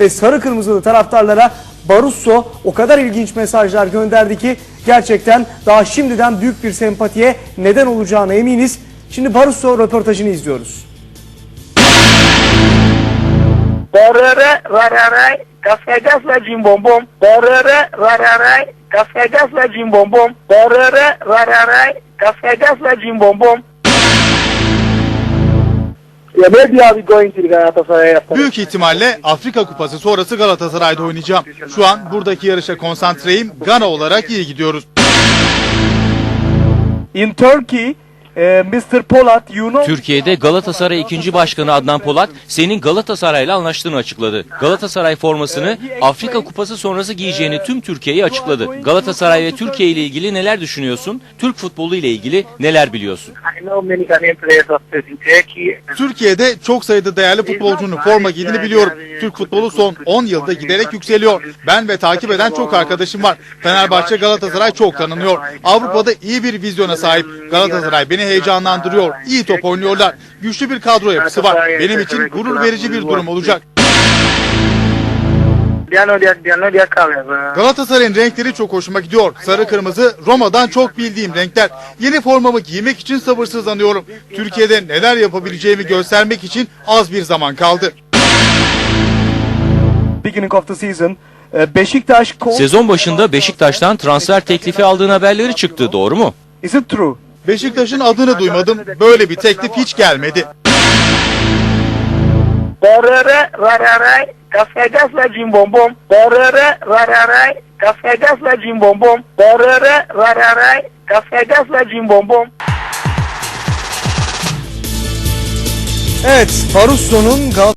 ve sarı kırmızılı taraftarlara Barusso o kadar ilginç mesajlar gönderdi ki gerçekten daha şimdiden büyük bir sempatiye neden olacağına eminiz. Şimdi Barusso röportajını izliyoruz. Cimbombom. Büyük ihtimalle Afrika Kupası sonrası Galatasaray'da oynayacağım. Şu an buradaki yarışa konsantreyim. Gana olarak iyi gidiyoruz. In Turkey, uh, Mr. Polat, you know Türkiye'de Galatasaray 2. Başkanı Adnan Polat senin Galatasaray'la anlaştığını açıkladı. Galatasaray formasını Afrika Kupası sonrası giyeceğini tüm Türkiye'ye açıkladı. Galatasaray ve Türkiye ile ilgili neler düşünüyorsun? Türk futbolu ile ilgili neler biliyorsun? Türkiye'de çok sayıda değerli futbolcunun forma giydiğini biliyorum. Türk futbolu son 10 yılda giderek yükseliyor. Ben ve takip eden çok arkadaşım var. Fenerbahçe Galatasaray çok tanınıyor. Avrupa'da iyi bir vizyona sahip. Galatasaray beni heyecanlandırıyor. İyi top oynuyorlar. Güçlü bir kadro yapısı var. Benim için gurur verici bir durum olacak. Their colors. Uh, Galatasaray'ın renkleri çok hoşuma gidiyor. Sarı kırmızı Roma'dan çok bildiğim renkler. Yeni formamı giymek için sabırsızlanıyorum. Türkiye'de neler yapabileceğimi göstermek için az bir zaman kaldı. beginning of the season, uh, Beşiktaş Sezon başında Beşiktaş'tan transfer teklifi aldığın haberleri çıktı, doğru mu? is it true? Beşiktaş'ın adını duymadım. Böyle bir teklif hiç gelmedi. Borere rararay kasagasa cimbombom. Borere rararay kasagasa cimbombom. Borere rararay kasagasa cimbombom. Evet Barusso'nun Galatasaray